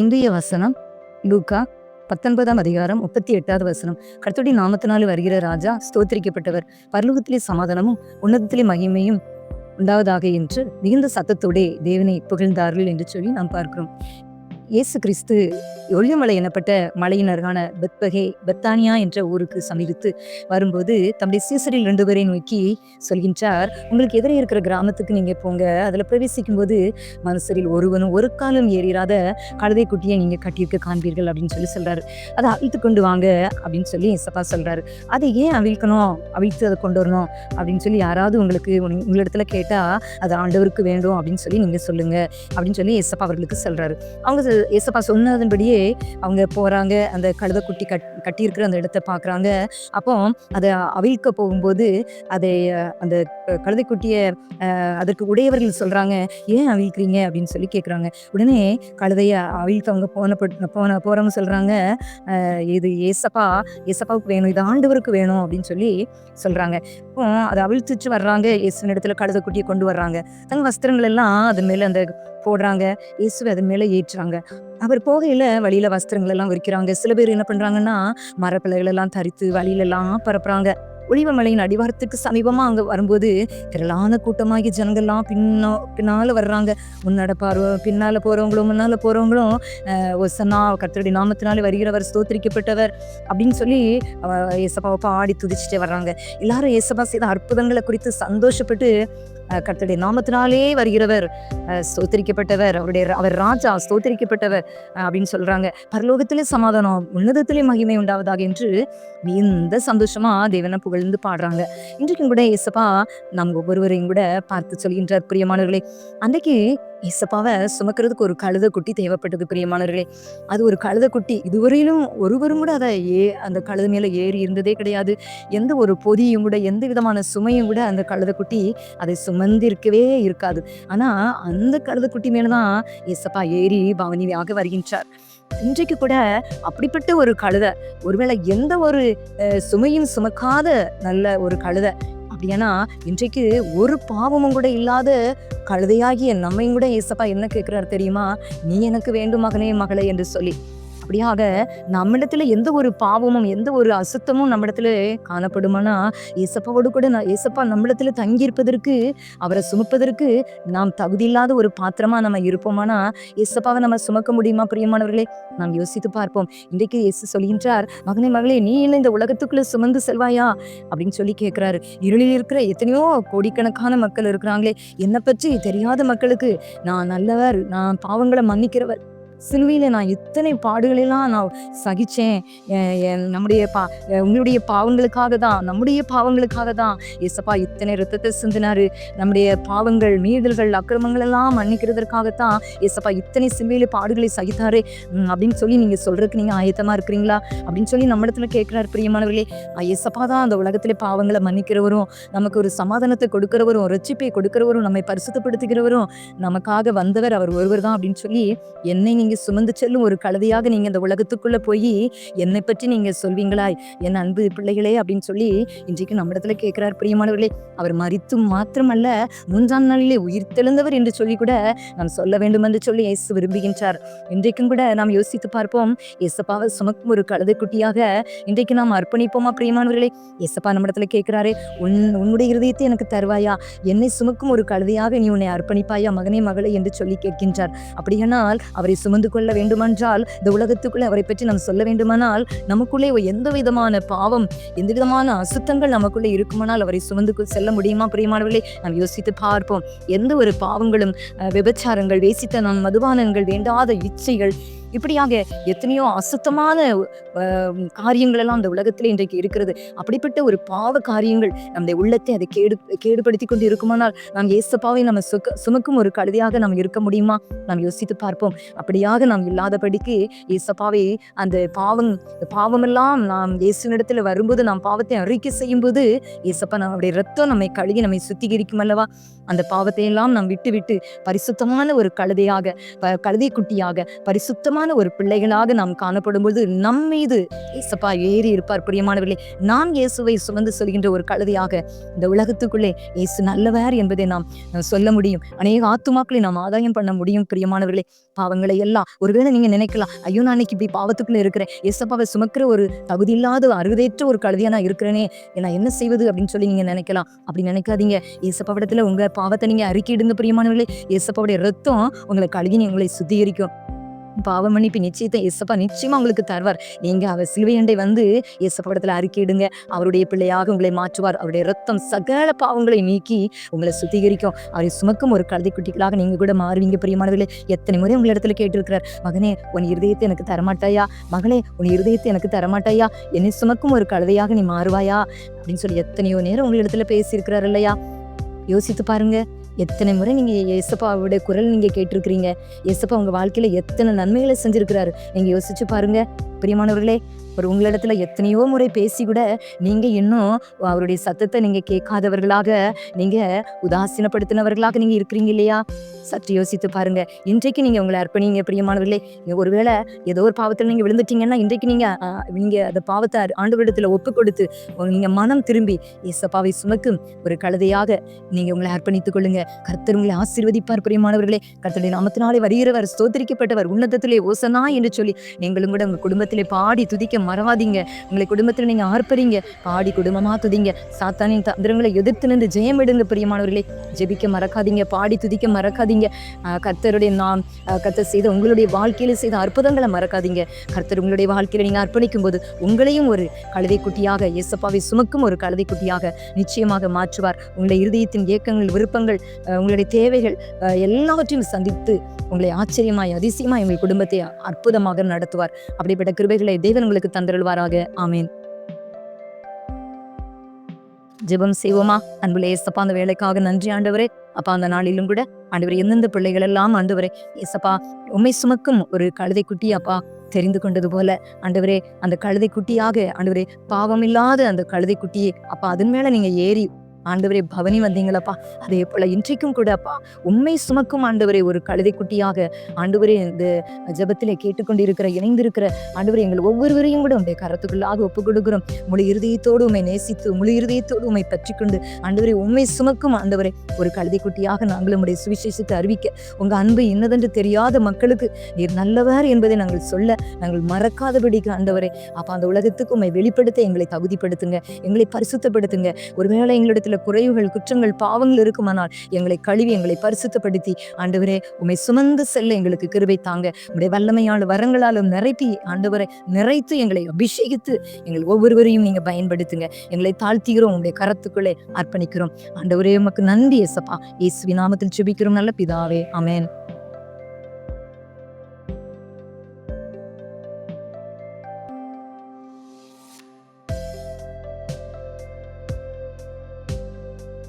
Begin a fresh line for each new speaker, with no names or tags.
இந்திய வசனம் லூக்கா பத்தொன்பதாம் அதிகாரம் முப்பத்தி எட்டாவது வசனம் கர்த்தருடைய நாமத்தினால் வருகிற ராஜா ஸ்தோத்திரிக்கப்பட்டவர் பர்லோகத்திலே சமாதானமும் உன்னதத்திலே மகிமையும் உண்டாவதாக என்று மிகுந்த சத்தத்தோடே தேவனை புகழ்ந்தார்கள் என்று சொல்லி நாம் பார்க்கிறோம் இயேசு கிறிஸ்து ஒளியமலை எனப்பட்ட மலையினரான பெத்பகே பெத்தானியா என்ற ஊருக்கு சமீபித்து வரும்போது தம்முடைய சீசரில் ரெண்டு பேரை நோக்கி சொல்கின்றார் உங்களுக்கு எதிரே இருக்கிற கிராமத்துக்கு நீங்கள் போங்க அதில் பிரவேசிக்கும் போது மனுஷரில் ஒருவனும் ஒரு காலம் ஏறிடாத கழுதை குட்டியை நீங்கள் கட்டியிருக்க காண்பீர்கள் அப்படின்னு சொல்லி சொல்கிறார் அதை அவிழ்த்து கொண்டு வாங்க அப்படின்னு சொல்லி சப்பா சொல்கிறார் அதை ஏன் அவிழ்க்கணும் அவிழ்த்து அதை கொண்டு வரணும் அப்படின்னு சொல்லி யாராவது உங்களுக்கு உங்களிடத்துல கேட்டால் அது ஆண்டவருக்கு வேண்டும் அப்படின்னு சொல்லி நீங்கள் சொல்லுங்கள் அப்படின்னு சொல்லி எஸ்எப்பா அவர்களுக்கு சொல்கிறாரு அவங்க இயேசப்பா சொன்னதன்படியே அவங்க போகிறாங்க அந்த கழுதக்குட்டி கட் கட்டியிருக்கிற அந்த இடத்த பார்க்குறாங்க அப்போ அதை அவிழ்க்க போகும்போது அதை அந்த கழுதைக்குட்டியை அதற்கு உடையவர்கள் சொல்கிறாங்க ஏன் அவிழ்க்கிறீங்க அப்படின்னு சொல்லி கேட்குறாங்க உடனே கழுதையை அவிழ்க்க அவங்க போன போன போகிறவங்க சொல்கிறாங்க இது ஏசப்பா ஏசப்பாவுக்கு வேணும் இது ஆண்டவருக்கு வேணும் அப்படின்னு சொல்லி சொல்கிறாங்க இப்போ அதை அவிழ்த்துச்சு வர்றாங்க இயேசு இடத்துல கழுதைக்குட்டியை கொண்டு வர்றாங்க தங்க வஸ்திரங்கள் எல்லாம் அது மேலே அந்த போடுறாங்க இயேசுவை அது மேலே ஏற்றுறாங்க அவர் போகையில் வழியில் வஸ்திரங்கள் எல்லாம் விற்கிறாங்க சில பேர் என்ன பண்ணுறாங்கன்னா மரப்பிள்ளைகள் எல்லாம் தரித்து வழியிலெல்லாம் பரப்புறாங்க ஒளிவமலையின் அடிவாரத்துக்கு சமீபமாக அங்கே வரும்போது திரளான கூட்டமாகி ஜனங்கள்லாம் பின்னோ பின்னால் வர்றாங்க முன்னாட பார்வ பின்னால் போகிறவங்களும் முன்னால் போகிறவங்களும் ஒசனா கத்தருடைய நாமத்தினாலே வருகிறவர் ஸ்தோத்திரிக்கப்பட்டவர் அப்படின்னு சொல்லி ஏசப்பாவை பாடி துதிச்சுட்டே வர்றாங்க எல்லாரும் ஏசப்பா செய்த அற்புதங்களை குறித்து சந்தோஷப்பட்டு கர்த்தருடைய நாமத்தினாலே வருகிறவர் ஸ்தோத்திரிக்கப்பட்டவர் அவருடைய அவர் ராஜா ஸ்தோத்திரிக்கப்பட்டவர் அப்படின்னு சொல்றாங்க பரலோகத்திலே சமாதானம் உன்னதத்திலே மகிமை உண்டாவதாக என்று எந்த சந்தோஷமா தேவனை புகழ்ந்து பாடுறாங்க இன்றைக்கும் கூட இசப்பா நம் ஒவ்வொருவரையும் கூட பார்த்து சொல்கின்றார் பிரியமானவர்களே அன்றைக்கு இசப்பாவை சுமக்கிறதுக்கு ஒரு கழுத குட்டி தேவைப்பட்டது பிரியமானவர்களே அது ஒரு கழுத குட்டி இதுவரையிலும் ஒருவரும் கூட அதை ஏ அந்த கழுத மேலே ஏறி இருந்ததே கிடையாது எந்த ஒரு பொதியும் கூட எந்த விதமான சுமையும் கூட அந்த கழுத குட்டி அதை சுமந்திருக்கவே இருக்காது ஆனால் அந்த கழுத குட்டி மேலே தான் இசப்பா ஏறி பவனியாக வருகின்றார் இன்றைக்கு கூட அப்படிப்பட்ட ஒரு கழுத ஒருவேளை எந்த ஒரு சுமையும் சுமக்காத நல்ல ஒரு கழுத அப்படின்னா இன்றைக்கு ஒரு பாவமும் கூட இல்லாத கழுதையாகிய நம்மையும் கூட ஏசப்பா என்ன கேட்குறாரு தெரியுமா நீ எனக்கு வேண்டும் மகனே மகளே என்று சொல்லி அப்படியாக நம்மிடத்துல எந்த ஒரு பாவமும் எந்த ஒரு அசுத்தமும் நம்மிடத்துல காணப்படுமானா ஏசப்பாவோடு கூட நான் ஏசப்பா நம்மிடத்துல தங்கியிருப்பதற்கு அவரை சுமப்பதற்கு நாம் தகுதி இல்லாத ஒரு பாத்திரமா நம்ம இருப்போமானா ஏசப்பாவை நம்ம சுமக்க முடியுமா பிரியமானவர்களே நாம் யோசித்து பார்ப்போம் இன்றைக்கு இயேசு சொல்கின்றார் மகனே மகளே நீ என்ன இந்த உலகத்துக்குள்ள சுமந்து செல்வாயா அப்படின்னு சொல்லி கேட்கிறாரு இருளில் இருக்கிற எத்தனையோ கோடிக்கணக்கான மக்கள் இருக்கிறாங்களே என்னை பற்றி தெரியாத மக்களுக்கு நான் நல்லவர் நான் பாவங்களை மன்னிக்கிறவர் சிலுவையில் நான் இத்தனை பாடுகளெல்லாம் நான் சகித்தேன் நம்முடைய பா உங்களுடைய பாவங்களுக்காக தான் நம்முடைய பாவங்களுக்காக தான் ஏசப்பா இத்தனை ரத்தத்தை சிந்தினார் நம்முடைய பாவங்கள் மீதல்கள் அக்கிரமங்கள் எல்லாம் மன்னிக்கிறதற்காகத்தான் ஏசப்பா இத்தனை சிலுவையில் பாடுகளை சகித்தாரு அப்படின்னு சொல்லி நீங்கள் சொல்கிறதுக்கு நீங்கள் ஆயத்தமாக இருக்கிறீங்களா அப்படின்னு சொல்லி நம்ம இடத்துல கேட்குறாரு பிரியமானவர்களே ஏசப்பா தான் அந்த உலகத்திலே பாவங்களை மன்னிக்கிறவரும் நமக்கு ஒரு சமாதானத்தை கொடுக்கிறவரும் ரச்சிப்பை கொடுக்கிறவரும் நம்மை பரிசுத்தப்படுத்துகிறவரும் நமக்காக வந்தவர் அவர் ஒருவர் தான் அப்படின்னு சொல்லி என்னை நீங்கள் நீங்க சுமந்து செல்லும் ஒரு கழுதையாக நீங்க இந்த உலகத்துக்குள்ள போய் என்னை பற்றி நீங்க சொல்வீங்களாய் என் அன்பு பிள்ளைகளே அப்படின்னு சொல்லி இன்றைக்கு இடத்துல கேட்கிறார் பிரியமானவர்களே அவர் மறித்து மாத்திரமல்ல மூன்றாம் நாளிலே உயிர் தெழுந்தவர் என்று சொல்லி கூட நாம் சொல்ல வேண்டும் என்று சொல்லி இயேசு விரும்புகின்றார் இன்றைக்கும் கூட நாம் யோசித்து பார்ப்போம் இயேசப்பாவை சுமக்கும் ஒரு கழுதை குட்டியாக இன்றைக்கு நாம் அர்ப்பணிப்போமா பிரியமானவர்களே இயேசப்பா இடத்துல கேட்கிறாரே உன் உன்னுடைய இருதயத்தை எனக்கு தருவாயா என்னை சுமக்கும் ஒரு கழுதையாக நீ உன்னை அர்ப்பணிப்பாயா மகனே மகளை என்று சொல்லி கேட்கின்றார் அப்படியானால் அவரை சுமந்து உணர்ந்து கொள்ள வேண்டுமென்றால் இந்த உலகத்துக்குள்ளே அவரை பற்றி நாம் சொல்ல வேண்டுமானால் நமக்குள்ளே எந்த விதமான பாவம் எந்த விதமான அசுத்தங்கள் நமக்குள்ளே இருக்குமானால் அவரை சுமந்து செல்ல முடியுமா பிரியமானவர்களே நாம் யோசித்து பார்ப்போம் எந்த ஒரு பாவங்களும் விபச்சாரங்கள் வேசித்த வேசித்தனம் மதுபானங்கள் வேண்டாத இச்சைகள் இப்படியாக எத்தனையோ அசுத்தமான காரியங்கள் எல்லாம் அந்த உலகத்தில் இன்றைக்கு இருக்கிறது அப்படிப்பட்ட ஒரு பாவ காரியங்கள் நம்முடைய உள்ளத்தை அதை கேடு கேடுபடுத்தி கொண்டு இருக்குமானால் நாம் ஏசப்பாவை நம்ம சுக்க சுமக்கும் ஒரு கழுதியாக நாம் இருக்க முடியுமா நாம் யோசித்து பார்ப்போம் அப்படியாக நாம் இல்லாதபடிக்கு ஏசப்பாவை அந்த பாவம் பாவமெல்லாம் நாம் இயேசுனிடத்தில் வரும்போது நாம் பாவத்தை அறிக்கை செய்யும்போது ஏசப்பா நம்முடைய ரத்தம் நம்மை கழுகி நம்மை சுத்திகரிக்கும் அல்லவா அந்த பாவத்தை எல்லாம் நாம் விட்டு விட்டு பரிசுத்தமான ஒரு கழுதையாக கழுதை குட்டியாக பரிசுத்தமான பிரியமான ஒரு பிள்ளைகளாக நாம் காணப்படும் பொழுது நம் மீது ஏசப்பா ஏறி இருப்பார் பிரியமானவர்களே நாம் இயேசுவை சுமந்து சொல்கின்ற ஒரு கழுதையாக இந்த உலகத்துக்குள்ளே இயேசு நல்லவர் என்பதை நாம் சொல்ல முடியும் அநேக ஆத்துமாக்களை நாம் ஆதாயம் பண்ண முடியும் பிரியமானவர்களே பாவங்களை எல்லாம் ஒருவேளை நீங்க நினைக்கலாம் ஐயோ நான் இப்படி பாவத்துக்குள்ளே இருக்கிறேன் ஏசப்பாவை சுமக்கிற ஒரு தகுதி இல்லாத அருகதேற்ற ஒரு கழுதியா நான் இருக்கிறேனே நான் என்ன செய்வது அப்படின்னு சொல்லி நீங்க நினைக்கலாம் அப்படி நினைக்காதீங்க ஏசப்பாவிடத்துல உங்க பாவத்தை நீங்க அறிக்கையிடுங்க பிரியமானவர்களே ஏசப்பாவுடைய ரத்தம் உங்களை கழுகி உங்களை சுத்திகரிக்கும் பாவமன்னிப்பு நிச்சயத்தை எஸ்ஸப்பா நிச்சயமா உங்களுக்கு தருவார் நீங்க அவர் சிலுவையண்டை வந்து இடத்துல அறிக்கையிடுங்க அவருடைய பிள்ளையாக உங்களை மாற்றுவார் அவருடைய ரத்தம் சகல பாவங்களை நீக்கி உங்களை சுத்திகரிக்கும் அவரை சுமக்கும் ஒரு கழுதை குட்டிகளாக நீங்க கூட மாறுவீங்க பிரியமானவர்களே எத்தனை முறை உங்கள் இடத்துல கேட்டிருக்கிறார் மகனே உன் இருதயத்தை எனக்கு தரமாட்டாயா மகளே உன் இருதயத்தை எனக்கு தரமாட்டாயா என்னை சுமக்கும் ஒரு கழுதையாக நீ மாறுவாயா அப்படின்னு சொல்லி எத்தனையோ நேரம் இடத்துல பேசியிருக்கிறார் இல்லையா யோசித்து பாருங்க எத்தனை முறை நீங்கள் எசப்பாவுடைய குரல் நீங்கள் கேட்டிருக்கிறீங்க எசப்பா உங்கள் வாழ்க்கையில் எத்தனை நன்மைகளை செஞ்சுருக்கிறாரு நீங்கள் யோசிச்சு பாருங்கள் பிரியமானவர்களே ஒரு உங்களிடத்துல எத்தனையோ முறை பேசி கூட நீங்கள் இன்னும் அவருடைய சத்தத்தை நீங்கள் கேட்காதவர்களாக நீங்கள் உதாசீனப்படுத்தினவர்களாக நீங்கள் இருக்கிறீங்க இல்லையா சற்று யோசித்து பாருங்க இன்றைக்கு நீங்கள் உங்களை அர்ப்பணிங்க பிரியமானவர்களே ஒருவேளை ஏதோ ஒரு பாவத்தில் நீங்கள் விழுந்துட்டீங்கன்னா இன்றைக்கு நீங்கள் நீங்கள் அந்த பாவத்தை ஆண்டவரிடத்தில் ஒப்பு கொடுத்து நீங்கள் மனம் திரும்பி இசப்பாவை சுமக்கும் ஒரு கழுதையாக நீங்கள் உங்களை அர்ப்பணித்துக் கொள்ளுங்க கர்த்தர் உங்களை ஆசீர்வதிப்பார் பிரியமானவர்களே கர்த்தருடைய நாமத்தினாலே வருகிறவர் சோதரிக்கப்பட்டவர் உன்னதத்திலே ஓசனா என்று சொல்லி நீங்களும் கூட உங்கள் குடும்பத்தை குடும்பத்தில் பாடி துதிக்க மறவாதீங்க உங்களை குடும்பத்தில் நீங்கள் ஆர்ப்பரிங்க பாடி குடும்பமாக துதிங்க சாத்தானின் தந்திரங்களை எதிர்த்து நின்று ஜெயம் எடுங்க பிரியமானவர்களே ஜெபிக்க மறக்காதீங்க பாடி துதிக்க மறக்காதீங்க கர்த்தருடைய நாம் கர்த்தர் செய்த உங்களுடைய வாழ்க்கையில் செய்த அற்புதங்களை மறக்காதீங்க கர்த்தர் உங்களுடைய வாழ்க்கையில் நீங்கள் அர்ப்பணிக்கும் போது உங்களையும் ஒரு கழுதைக்குட்டியாக இயேசப்பாவை சுமக்கும் ஒரு கழுதைக்குட்டியாக நிச்சயமாக மாற்றுவார் உங்களுடைய இருதயத்தின் இயக்கங்கள் விருப்பங்கள் உங்களுடைய தேவைகள் எல்லாவற்றையும் சந்தித்து உங்களை ஆச்சரியமாய் அதிசயமாய் உங்கள் குடும்பத்தை அற்புதமாக நடத்துவார் அப்படிப்பட்ட கிருபைகளை தேவன் உங்களுக்கு தந்திருவாராக ஆமீன்
ஜெபம் செய்வோமா அன்புல ஏசப்பா அந்த வேலைக்காக நன்றி ஆண்டவரே அப்பா அந்த நாளிலும் கூட ஆண்டவர் எந்தெந்த பிள்ளைகள் எல்லாம் ஆண்டவரே ஏசப்பா உண்மை சுமக்கும் ஒரு கழுதை குட்டி அப்பா தெரிந்து கொண்டது போல ஆண்டவரே அந்த கழுதை குட்டியாக ஆண்டவரே பாவமில்லாத அந்த கழுதை குட்டியை அப்பா அதன் மேல நீங்க ஏறி ஆண்டவரே பவனி வந்தீங்களப்பா அதே போல இன்றைக்கும் கூட அப்பா உண்மை சுமக்கும் ஆண்டவரே ஒரு கழுதை குட்டியாக ஆண்டவரே இந்த ஜபத்தில் கேட்டுக்கொண்டிருக்கிற இணைந்திருக்கிற ஆண்டவரே எங்கள் ஒவ்வொருவரையும் கூட உடைய கரத்துக்குள்ளாக ஒப்பு கொடுக்கிறோம் முழு இருதயத்தோடு உண்மை நேசித்து முழு இருதயத்தோடு உண்மை பற்றி கொண்டு ஆண்டவரே உண்மை சுமக்கும் ஆண்டவரை ஒரு கழுதை குட்டியாக நாங்கள் உடைய சுவிசேஷத்தை அறிவிக்க உங்க அன்பு இன்னதென்று தெரியாத மக்களுக்கு நீர் நல்லவர் என்பதை நாங்கள் சொல்ல நாங்கள் மறக்காதபடிக்கு ஆண்டவரே அப்ப அந்த உலகத்துக்கு உண்மை வெளிப்படுத்த எங்களை தகுதிப்படுத்துங்க எங்களை பரிசுத்தப்படுத்துங்க ஒருவேளை எங்களிடத்தில் சில குறைவுகள் குற்றங்கள் பாவங்கள் இருக்குமானால் எங்களை கழுவி எங்களை பரிசுத்தப்படுத்தி ஆண்டவரே உமை சுமந்து செல்ல எங்களுக்கு கிருபை தாங்க உடைய வல்லமையான வரங்களாலும் நிறைத்தி ஆண்டவரை நிறைத்து எங்களை அபிஷேகித்து எங்கள் ஒவ்வொருவரையும் நீங்க பயன்படுத்துங்க எங்களை தாழ்த்திக்கிறோம் உங்களுடைய கரத்துக்குள்ளே அர்ப்பணிக்கிறோம் ஆண்டவரே உமக்கு நன்றி எசப்பா இயேசுவி நாமத்தில் சுபிக்கிறோம் நல்ல பிதாவே அமேன்